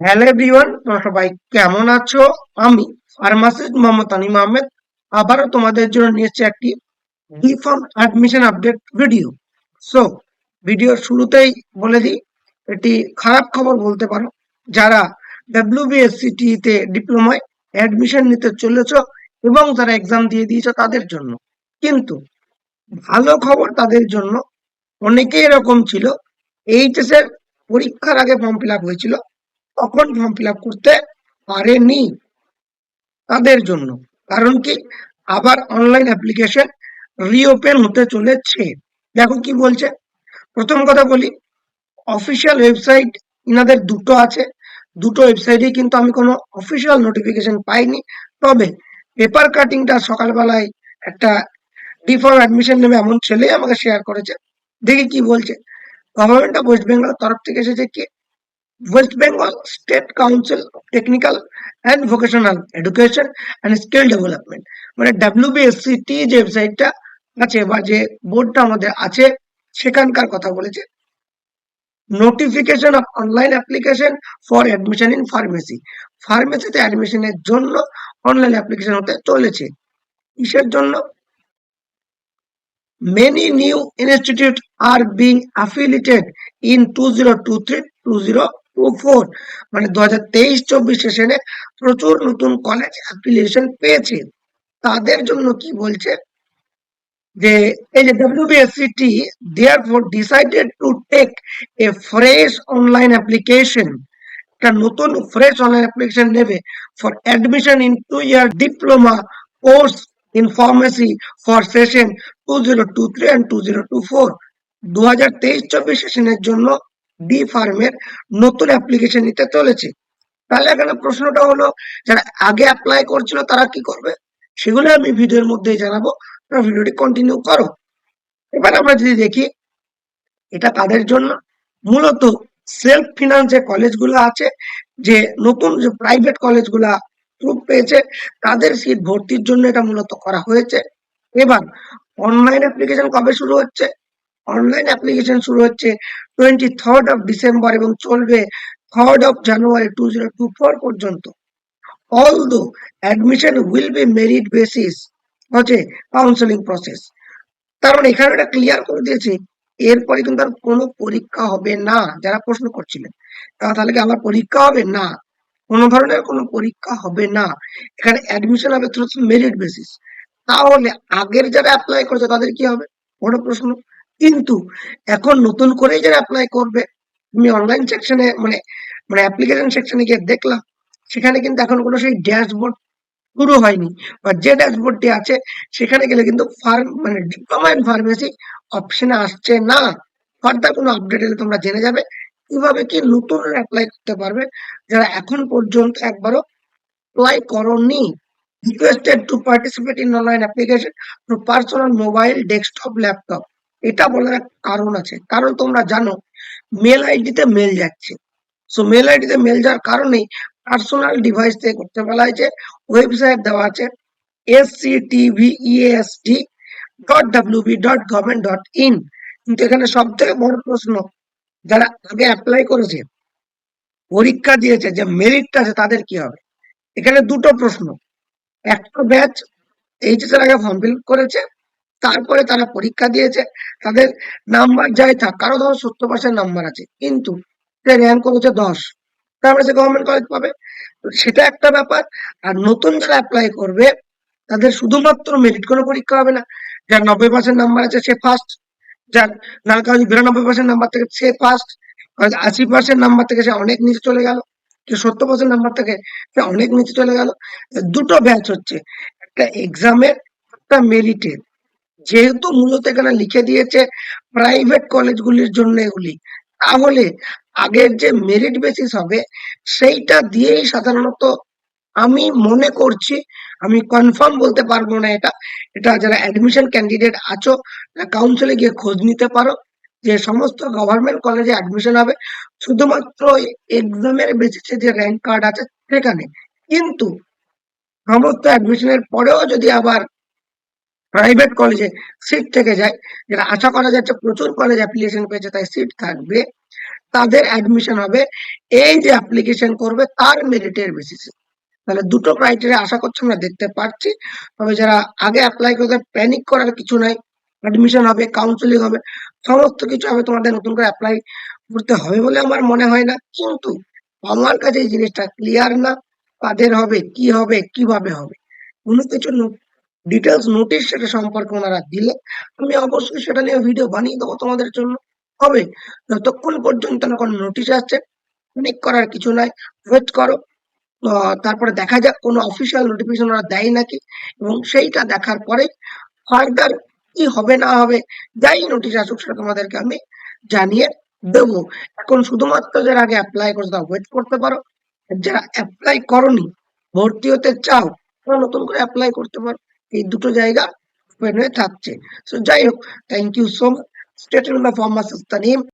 Hello everyone তোমরা সবাই কেমন আছো? আমি ফার্মাসিস্ট মোহাম্মদ তানিম আহমেদ। আবারও তোমাদের জন্য নিয়ে এসেছি একটি B pharm admission update video. So ভিডিওর শুরুতেই বলে দিই, এটি খারাপ খবর বলতে পারো। যারা ডাব্লিউবিএসসিটি তে ডিপ্লোমায় অ্যাডমিশন নিতে চলেছ এবং যারা এক্সাম দিয়ে দিয়েছ তাদের জন্য। কিন্তু ভালো খবর তাদের জন্য অনেকেই এরকম ছিল। এইচএস এর পরীক্ষার আগে ফর্ম ফিল আপ হয়েছিল। তখন ফর্ম ফিল করতে পারেনি তাদের জন্য। কারণ কি? আবার অনলাইন অ্যাপ্লিকেশন রিওপেন হতে চলেছে। দেখো কি বলছে? প্রথম কথা বলি অফিসিয়াল ওয়েবসাইট ইনাদের দুটো আছে। দুটো ওয়েবসাইটে কিন্তু আমি কোনো অফিসিয়াল নোটিফিকেশন পাইনি। তবে পেপার কাটিংটা সকালবেলায় একটা ডিফর্ম অ্যাডমিশন নেবে এমন ছেলে আমাকে শেয়ার করেছে। দেখি কি বলছে? গভর্নমেন্ট অফ ওয়েস্ট বেঙ্গল তরফ থেকে এসেছে কি? West Bengal state council technical and vocational education and skill development মানে ডাব্লিউবিএসসিটি যে ওয়েবসাইটটা আছে বা যে বোর্ডটা আমাদের আছে, সেখানকার কথা বলেছে। Notification of online application for admission in pharmacy ফার্মেসিতে অ্যাডমিশনের জন্য অনলাইন অ্যাপ্লিকেশন হতে চলেছে। কিসের জন্য? Many new institutes are being affiliated in 2023-2024 মানে দু হাজার তেইশ, চব্বিশ সেশনে প্রচুর নতুন কলেজ অ্যাপ্লিকেশন পেয়েছে। তাদের জন্য কি বলছে? যে এই যে WBSCT therefore decided to take a fresh online application একটা নতুন ফ্রেশ অনলাইন অ্যাপ্লিকেশন নেবে for admission in two year diploma course in pharmacy for session two zero two three and two zero two four দু হাজার তেইশ, চব্বিশ সেশনের জন্য B ফার্মের নতুন অ্যাপ্লিকেশন নিতে চলেছে। তাহলে এখানে প্রশ্নটা হলো, যারা আগে অ্যাপ্লাই করছিল তারা কি করবে? সেগুলো আমি ভিডিওর মধ্যেই জানাব ভিডিওটি কন্টিনিউ করো। এবার আমরা যদি দেখি, এটা তাদের জন্য? মূলত সেলফ ফিনান্স যে কলেজগুলো আছে, যে নতুন যে প্রাইভেট কলেজগুলো প্রুফ পেয়েছে, তাদের সিট ভর্তির জন্য এটা মূলত করা হয়েছে। এবার অনলাইন অ্যাপ্লিকেশন কবে শুরু হচ্ছে? অনলাইন অ্যাপ্লিকেশন শুরু হচ্ছে টোয়েন্টি থার্ড অফ ডিসেম্বর এবং চলবে third of January two zero two four পর্যন্ত। All those admission will be merit basis হচ্ছে কাউন্সেলিং প্রসেস কারণ এখানে এটা ক্লিয়ার করে দিয়েছে, এরপরে কিন্তু আর কোনো পরীক্ষা হবে না, যারা প্রশ্ন করছিলেন। তাহলে কি আবার পরীক্ষা হবে? না। কোনো ধরনের কোনো পরীক্ষা হবে না। এখানে অ্যাডমিশন হবে থ্রু মেরিট বেসিস তাহলে আগের যারা অ্যাপ্লাই করেছে তাদের কি হবে? বড় প্রশ্ন। কিন্তু এখন নতুন করে যারা অ্যাপ্লাই করবে, তুমি অনলাইন সেকশনে মানে মানে অ্যাপ্লিকেশন সেকশনে গিয়ে দেখলাম সেখানে কিন্তু এখন কোনো সেই ড্যাশবোর্ড শুরু হয়নি। বা যে ড্যাশবোর্ডটি আছে, সেখানে গেলে কিন্তু ফার্ম মানে ডিপ্লোমা ইন ফার্মেসি অপশনে আসছে না। ফার্দার কোনো আপডেট এলে তোমরা জেনে যাবে কীভাবে কি নতুন অ্যাপ্লাই করতে পারবে, যারা এখন পর্যন্ত একবারও অ্যাপ্লাই করনি। Requested to participate in online application through personal mobile desktop laptop এটা বলার এক কারণ আছে। কারণ তোমরা জানো মেল আইডিতে মেল যাচ্ছে। সো মেল আইডিতে মেল যাওয়ার কারণেই পার্সোনাল ডিভাইস থেকে করতে বলা হয়েছে ওয়েবসাইট দেওয়া আছে S C TV EST dot WB dot government dot in কিন্তু এখানে সব থেকে বড় প্রশ্ন, যারা আগে অ্যাপ্লাই করেছে, পরীক্ষা দিয়েছে যে মেরিটটা আছে তাদের কি হবে? এখানে দুটো প্রশ্ন। একটা ব্যাচ এইচএস এর আগে ফর্ম ফিল করেছে তারপরে তারা পরীক্ষা দিয়েছে, তাদের নাম্বার যাই থাক, কারও ধরো সত্তর পার্সেন্ট নাম্বার আছে, কিন্তু সে র্যাঙ্ক করেছে দশ, তারপরে সে গভর্নমেন্ট কলেজ পাবে। সেটা একটা ব্যাপার, আর নতুন যারা অ্যাপ্লাই করবে, তাদের শুধুমাত্র মেরিট কোনো পরীক্ষা হবে না। যার নব্বই পার্সেন্ট নাম্বার আছে, সে ফার্স্ট যার না কারও বিরানব্বই পার্সেন্ট নাম্বার থেকে সে ফার্স্ট আশি পার্সেন্ট নাম্বার থেকে সে অনেক নিচে চলে গেল। সত্তর পার্সেন্ট নাম্বার থেকে সে অনেক নিচে চলে গেল। দুটো ব্যাচ হচ্ছে, একটা এক্সামের একটা মেরিটের যেহেতু মূলত এখানে লিখে দিয়েছে প্রাইভেট কলেজগুলির জন্য এগুলি, তাহলে আগের যে মেরিট বেসিস হবে, সেইটা দিয়েই সাধারণত আমি মনে করছি, আমি কনফার্ম বলতে পারব না এটা এটা যারা অ্যাডমিশন ক্যান্ডিডেট আছো কাউন্সিলে গিয়ে খোঁজ নিতে পারো, যে সমস্ত গভর্নমেন্ট কলেজে অ্যাডমিশন হবে, শুধুমাত্র এক্সামের বেসিসে যে র্যাঙ্ক কার্ড আছে সেখানে। কিন্তু সমস্ত অ্যাডমিশনের পরেও যদি আবার প্রাইভেট কলেজে সিট থেকে যায়। যেটা আশা করা যাচ্ছে প্রচুর কলেজ অ্যাপ্লিকেশন পেয়েছে, তাই সিট থাকবে। তাদের অ্যাডমিশন হবে। এই যে অ্যাপ্লিকেশন করবে, তার মেরিটের বেসিসে তাহলে দুটো ক্রাইটেরিয়া আশা করছি আমরা দেখতে পাচ্ছি তবে যারা আগে অ্যাপ্লাই করতে প্যানিক করার কিছু নাই। অ্যাডমিশন হবে কাউন্সিলিং হবে, সমস্ত কিছু হবে, তোমাদের নতুন করে অ্যাপ্লাই করতে হবে বলে আমার মনে হয় না। কিন্তু আমার কাছে এই জিনিসটা ক্লিয়ার না। কাদের হবে, কি হবে, কীভাবে হবে? কোনো কিছু ডিটেলস নোটিশ সেটা সম্পর্কে ওনারা দিলে আমি অবশ্যই সেটা নিয়ে ভিডিও বানিয়ে দেবো তোমাদের জন্য। হবে? যতক্ষণ পর্যন্ত না কোনো নোটিশ আসছে অনেক করার কিছু নাই। ওয়েট করো। তারপরে দেখা যাক কোনো অফিসিয়াল নোটিফিকেশন ওরা দেয় নাকি। এবং সেইটা দেখার পরে ফার্দার কি হবে, না হবে, যাই নোটিশ আসুক সেটা তোমাদেরকে আমি জানিয়ে দেবো। এখন শুধুমাত্র যারা আগে অ্যাপ্লাই করছে, তারা ওয়েট করতে পারো। যারা অ্যাপ্লাই করনি, ভর্তি হতে চাও, তারা নতুন করে অ্যাপ্লাই করতে পারো। এই দুটো জায়গা ওপেন হয়ে থাকছে সো যাই হোক thank you so much state in the former system